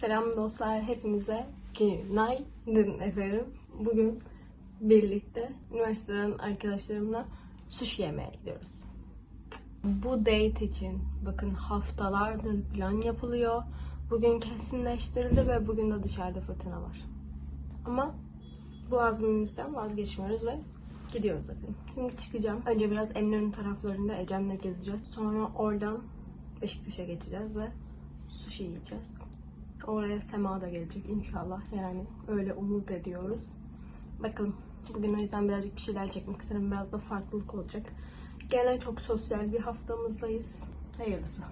Selam dostlar hepinize günaydın efendim. Bugün birlikte üniversiteden arkadaşlarımla sushi yemeye gidiyoruz. Bu date için bakın haftalardır plan yapılıyor. Bugün kesinleştirildi ve bugün de dışarıda fırtına var. Ama bu azmimizden vazgeçmiyoruz ve gidiyoruz efendim. Şimdi çıkacağım. Önce biraz Eminönü taraflarında Ecem'le gezeceğiz. Sonra oradan Beşiktaş'a geçeceğiz ve sushi yiyeceğiz. Oraya Sema da gelecek inşallah. Yani öyle umut ediyoruz. Bakalım. Bugün o yüzden birazcık bir şeyler çekmek istedim. Biraz da farklılık olacak. Gene çok sosyal bir haftamızdayız. Hayırlısı.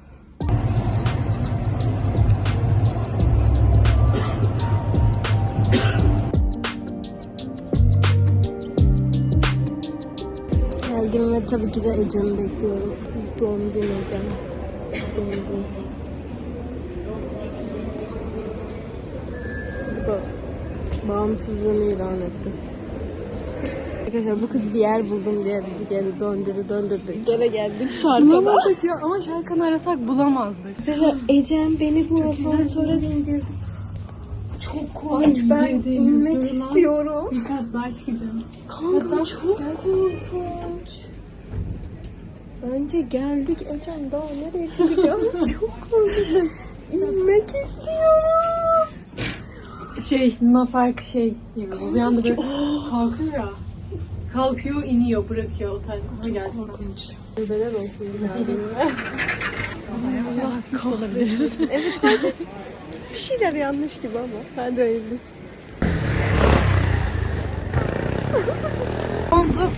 Geldim ve tabii ki de Ecem'i bekliyorum. Doğum günü Ecem. Doğum günü. Bağımsızlığını ilan etti. Arkadaşlar bu kız bir yer buldum diye bizi geri döndürü döndürdü. Gene geldik şarkıda. Bulamadık ya ama şarkını arasak bulamazdık. Arkadaşlar Ecem beni bu asansöre bindirdi. Çok korkunç. Ben inmek istiyorum. Bir kat daha çıkacağım. Kanka çok korkunç. Bence geldik Ecem daha nereye çıkacağız çok korkunç. İnmek istiyorum. Şey, Luna Park şey gibi. Bu bir anda böyle kalkıyor ya. Kalkıyor, iniyor, bırakıyor o tarz. Ona geldi. Korkunç. Beler olsun. Allah çıkmış olabiliriz. evet. Bir şeyler yanlış gibi ama. Hadi hayırlısı. Zomzuk.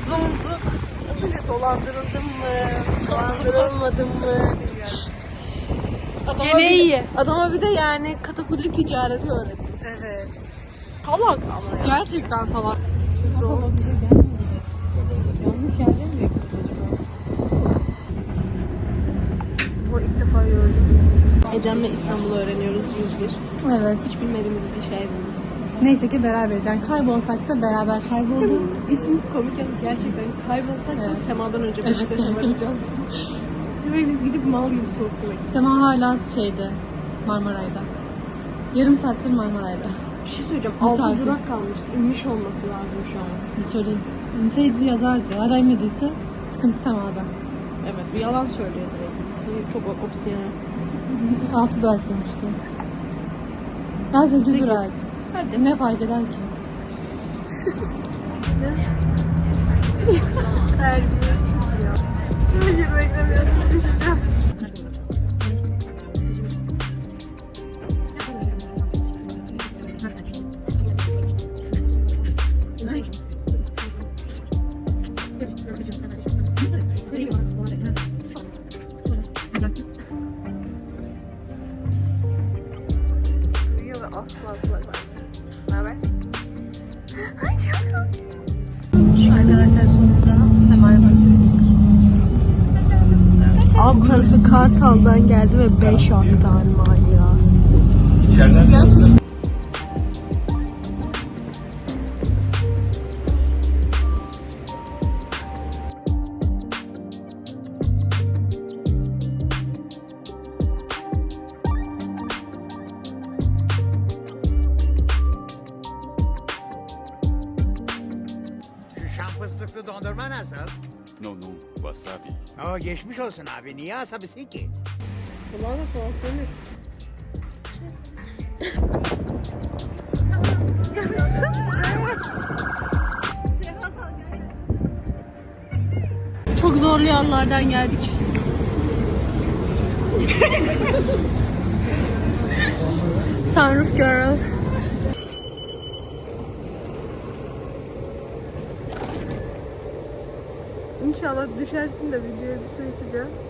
Az önce dolandırıldım mı? Dolandırılmadım mı? Adama Gene bir- iyi. Adama bir de yani katakulli ticareti öğrettim. Evet. Salak ama ya. Gerçekten salak. Zor. Yanlış yerde mi bekliyoruz acaba? Bu ilk defa gördüm. Ecem'le İstanbul'u öğreniyoruz 101. Evet. Hiç bilmediğimiz bir şey bulduk. Neyse ki beraberiz. Yani kaybolsak da beraber kaybolduk. İşin komik yanı gerçekten kaybolsak da Evet. Sema'dan önce Evet. Beşiktaş'a varacağız. Ve biz gidip mal gibi soğuk yemek Sema hala şeyde, Marmaray'da. Yarım saattir Marmaray'da. Bir şey söyleyeceğim. 6 saat. durak kalmış. İnmiş olması lazım şu an. Bir söyleyeyim. İnseydi yazardı. İnmediyse sıkıntı Sema'da. Evet. Bir yalan söylüyordur o zaman. Çok opsiyonel. Altı durak demişti. Ya sekiz Sekiz. durak. Hadi. Ne fark eder ki? Hayır beklemiyorum. Ve asla kulak Ne haber? Arkadaşlar sonunda Sema'ya başladık. Alt tarafı Kartal'dan geldi ve 5 aktarma ya. Şu fıstıklı dondurma nasıl? No, no, wasabi. Oo geçmiş olsun abi. Niye asabisin ki? Kulağına kulaklanır. Çok zorlu yanlardan geldik. Sunroof Girl. İnşallah düşersin de videoya bir.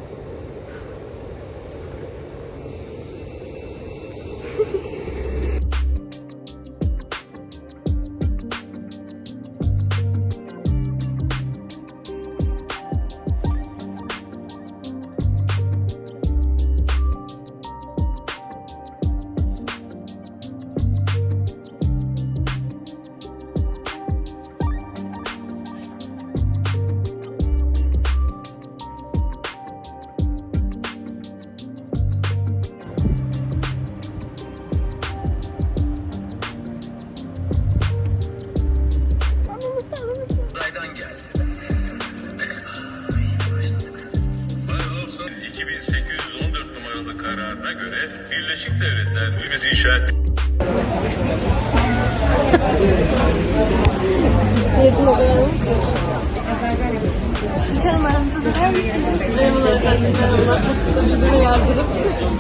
Çok kısa yardırıp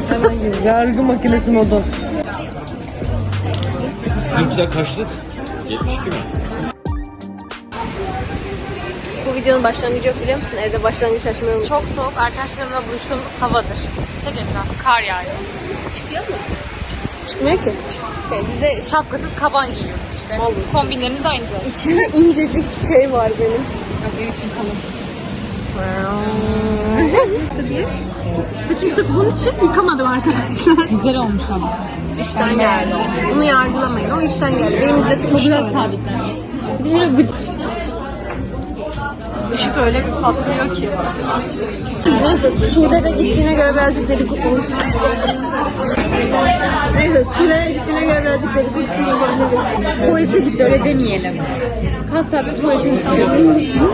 hemen. Yargı makinesi modu. Sizinkiler kaçlık? 72 mi? Bu videonun başlangıcı yok biliyor musun? Evde başlangıç açmayı unuttum. Çok soğuk arkadaşlarımla buluştuğumuz havadır. Çek etrafı, kar yağıyor. Çıkmıyor ki. Şey, biz de şapkasız kaban giyiyoruz işte. Kombinlerimiz aynı zaten. İçinde incecik şey var benim. Benim için kalın. Saçımı sırf bunun için yıkamadım arkadaşlar. Güzel olmuş ama. İşten geldi. Bunu yargılamayın. O işten geldi. Benim incesi Biraz kuşlar. sabitler. Bizim böyle gıcık. Işık öyle bir patlıyor ki. Neyse Sude de gittiğine göre birazcık dedikodu olur. Sude de gittiğine göre birazcık dedikodusunu yapabiliriz. Tuvalete gitti öyle demeyelim. Saattir tuvalete gidiyor.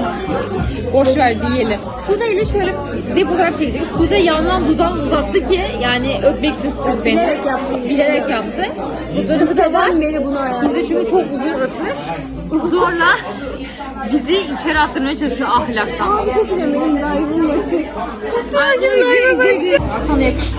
Boş ver diyelim. Sude ile şöyle bir fotoğraf çektik. Sude yandan dudağını uzattı ki yani öpmek için sırf beni. Bilerek yaptım. Bilerek yaptı. Fotoğrafı da Kısadan beri bunu ayarladım. Sude çünkü çok uzun öpmüş. Zorla bizi içeri attırmaya çalışıyor ahlaktan. Bir şey söyleyeyim benim dairem açık. Bak sana yakıştı.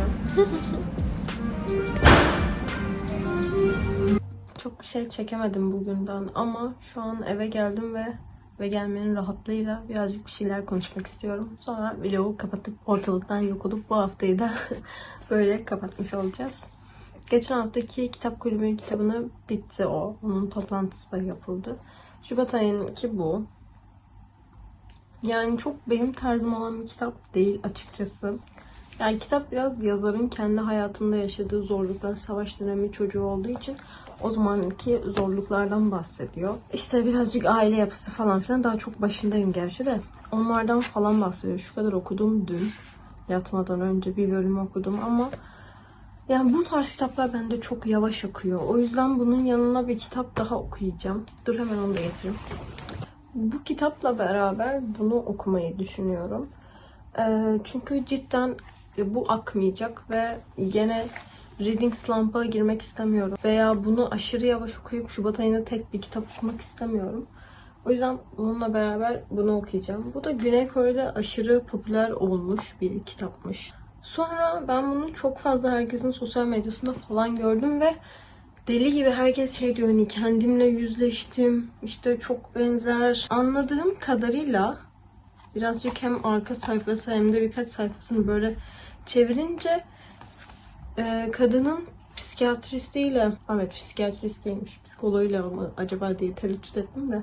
şey çekemedim bugünden ama şu an eve geldim ve ve gelmenin rahatlığıyla birazcık bir şeyler konuşmak istiyorum. Sonra vlogu kapatıp ortalıktan yok olup bu haftayı da böyle kapatmış olacağız. Geçen haftaki kitap kulübü kitabını bitti o. Onun toplantısı da yapıldı. Şubat ayınınki bu. Yani çok benim tarzım olan bir kitap değil açıkçası. Yani kitap biraz yazarın kendi hayatında yaşadığı zorluklar, savaş dönemi çocuğu olduğu için o zamanki zorluklardan bahsediyor. İşte birazcık aile yapısı falan filan daha çok başındayım gerçi de. Onlardan falan bahsediyor. Şu kadar okudum dün. Yatmadan önce bir bölüm okudum ama yani bu tarz kitaplar bende çok yavaş akıyor. O yüzden bunun yanına bir kitap daha okuyacağım. Dur hemen onu da getireyim. Bu kitapla beraber bunu okumayı düşünüyorum. Ee, çünkü cidden bu akmayacak ve gene reading slump'a girmek istemiyorum. Veya bunu aşırı yavaş okuyup Şubat ayında tek bir kitap okumak istemiyorum. O yüzden bununla beraber bunu okuyacağım. Bu da Güney Kore'de aşırı popüler olmuş bir kitapmış. Sonra ben bunu çok fazla herkesin sosyal medyasında falan gördüm ve deli gibi herkes şey diyor hani kendimle yüzleştim. işte çok benzer. Anladığım kadarıyla birazcık hem arka sayfası hem de birkaç sayfasını böyle çevirince e, kadının psikiyatristiyle, evet psikiyatristiymiş, psikoloğuyla mı acaba diye tereddüt ettim de.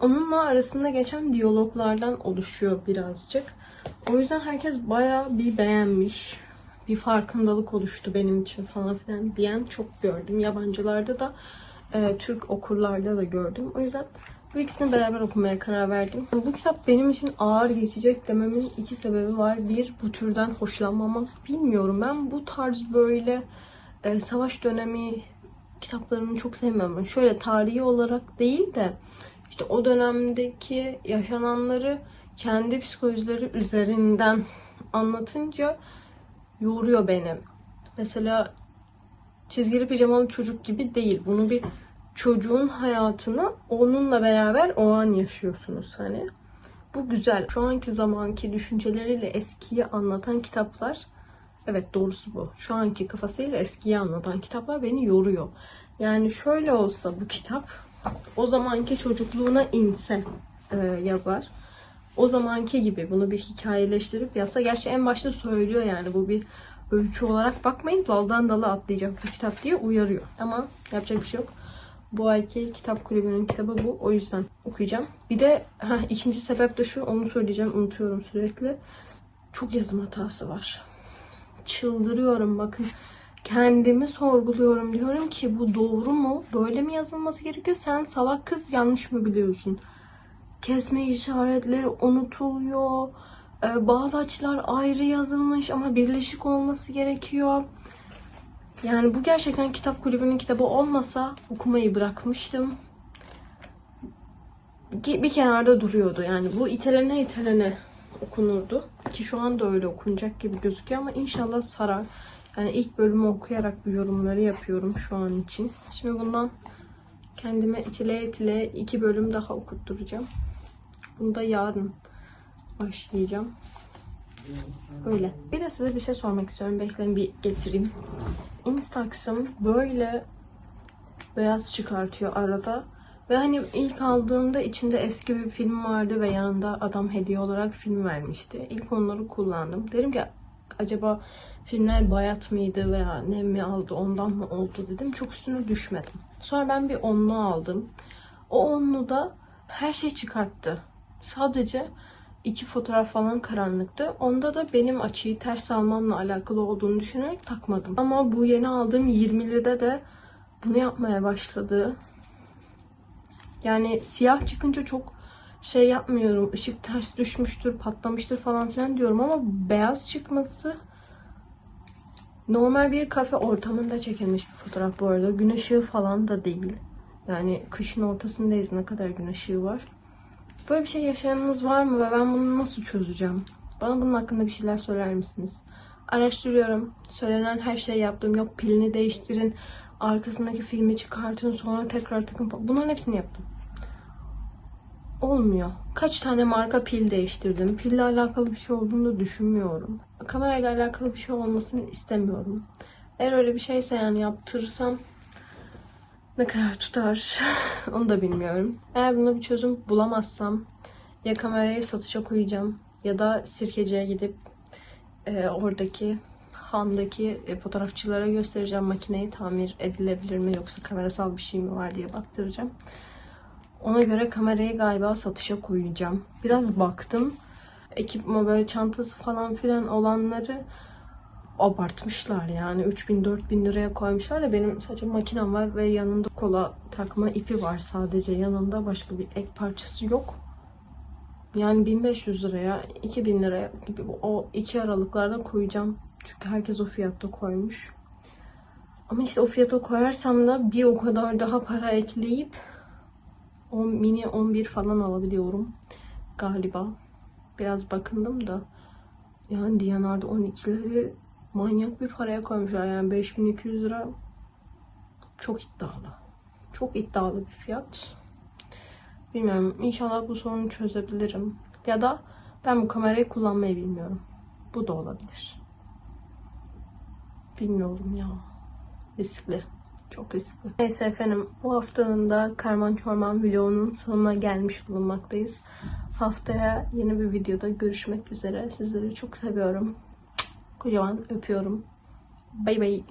Onunla arasında geçen diyaloglardan oluşuyor birazcık. O yüzden herkes bayağı bir beğenmiş. Bir farkındalık oluştu benim için falan filan diyen çok gördüm. Yabancılarda da e, Türk okurlarda da gördüm. O yüzden bu ikisini beraber okumaya karar verdim. Bu kitap benim için ağır geçecek dememin iki sebebi var. Bir, bu türden hoşlanmamam. Bilmiyorum ben bu tarz böyle e, savaş dönemi kitaplarını çok sevmem. Şöyle tarihi olarak değil de işte o dönemdeki yaşananları kendi psikolojileri üzerinden anlatınca yoruyor beni. Mesela çizgili pijamalı çocuk gibi değil. Bunu bir çocuğun hayatını onunla beraber o an yaşıyorsunuz hani. Bu güzel. Şu anki zamanki düşünceleriyle eskiyi anlatan kitaplar evet doğrusu bu. Şu anki kafasıyla eskiyi anlatan kitaplar beni yoruyor. Yani şöyle olsa bu kitap o zamanki çocukluğuna inse e, yazar. O zamanki gibi bunu bir hikayeleştirip yazsa. Gerçi en başta söylüyor yani bu bir öykü olarak bakmayın daldan dala atlayacak bu kitap diye uyarıyor. Ama yapacak bir şey yok. Bu ayki kitap kulübünün kitabı bu. O yüzden okuyacağım. Bir de heh, ikinci sebep de şu. Onu söyleyeceğim. Unutuyorum sürekli. Çok yazım hatası var. Çıldırıyorum bakın. Kendimi sorguluyorum. Diyorum ki bu doğru mu? Böyle mi yazılması gerekiyor? Sen salak kız yanlış mı biliyorsun? Kesme işaretleri unutuluyor. Ee, bağlaçlar ayrı yazılmış ama birleşik olması gerekiyor. Yani bu gerçekten kitap kulübünün kitabı olmasa okumayı bırakmıştım. Bir kenarda duruyordu yani bu itelene itelene okunurdu. Ki şu anda öyle okunacak gibi gözüküyor ama inşallah sarar. Yani ilk bölümü okuyarak bu yorumları yapıyorum şu an için. Şimdi bundan kendime itile itile iki bölüm daha okutturacağım. Bunu da yarın başlayacağım. Böyle. Bir de size bir şey sormak istiyorum. Bekleyin bir getireyim. Instax'ım böyle beyaz çıkartıyor arada. Ve hani ilk aldığımda içinde eski bir film vardı ve yanında adam hediye olarak film vermişti. İlk onları kullandım. Dedim ki acaba filmler bayat mıydı veya nem mi aldı ondan mı oldu dedim. Çok üstüne düşmedim. Sonra ben bir onlu aldım. O onlu da her şey çıkarttı. Sadece iki fotoğraf falan karanlıktı. Onda da benim açıyı ters almamla alakalı olduğunu düşünerek takmadım. Ama bu yeni aldığım 20'lide de bunu yapmaya başladı. Yani siyah çıkınca çok şey yapmıyorum. Işık ters düşmüştür, patlamıştır falan filan diyorum ama beyaz çıkması normal bir kafe ortamında çekilmiş bir fotoğraf bu arada. Gün ışığı falan da değil. Yani kışın ortasındayız ne kadar gün ışığı var. Böyle bir şey yaşayanınız var mı ve ben bunu nasıl çözeceğim? Bana bunun hakkında bir şeyler söyler misiniz? Araştırıyorum. Söylenen her şeyi yaptım. Yok pilini değiştirin. Arkasındaki filmi çıkartın. Sonra tekrar takın. Bunların hepsini yaptım. Olmuyor. Kaç tane marka pil değiştirdim. Pille alakalı bir şey olduğunu da düşünmüyorum. Kamerayla alakalı bir şey olmasını istemiyorum. Eğer öyle bir şeyse yani yaptırırsam ne kadar tutar onu da bilmiyorum. Eğer buna bir çözüm bulamazsam ya kamerayı satışa koyacağım ya da sirkeciye gidip e, oradaki handaki e, fotoğrafçılara göstereceğim makineyi tamir edilebilir mi yoksa kamerasal bir şey mi var diye baktıracağım. Ona göre kamerayı galiba satışa koyacağım. Biraz baktım. Ekipma böyle çantası falan filan olanları abartmışlar yani 3000-4000 liraya koymuşlar da benim sadece makinem var ve yanında kola takma ipi var sadece yanında başka bir ek parçası yok. Yani 1500 liraya 2000 liraya gibi o iki aralıklarda koyacağım. Çünkü herkes o fiyatta koymuş. Ama işte o fiyata koyarsam da bir o kadar daha para ekleyip o mini 11 falan alabiliyorum galiba. Biraz bakındım da yani Diyanar'da 12'leri manyak bir paraya koymuşlar. Yani 5200 lira çok iddialı. Çok iddialı bir fiyat. Bilmiyorum. İnşallah bu sorunu çözebilirim. Ya da ben bu kamerayı kullanmayı bilmiyorum. Bu da olabilir. Bilmiyorum ya. Riskli. Çok riskli. Neyse efendim bu haftanın da Karman Çorman vlogunun sonuna gelmiş bulunmaktayız. Haftaya yeni bir videoda görüşmek üzere. Sizleri çok seviyorum. Kocaman öpüyorum. Bay bay.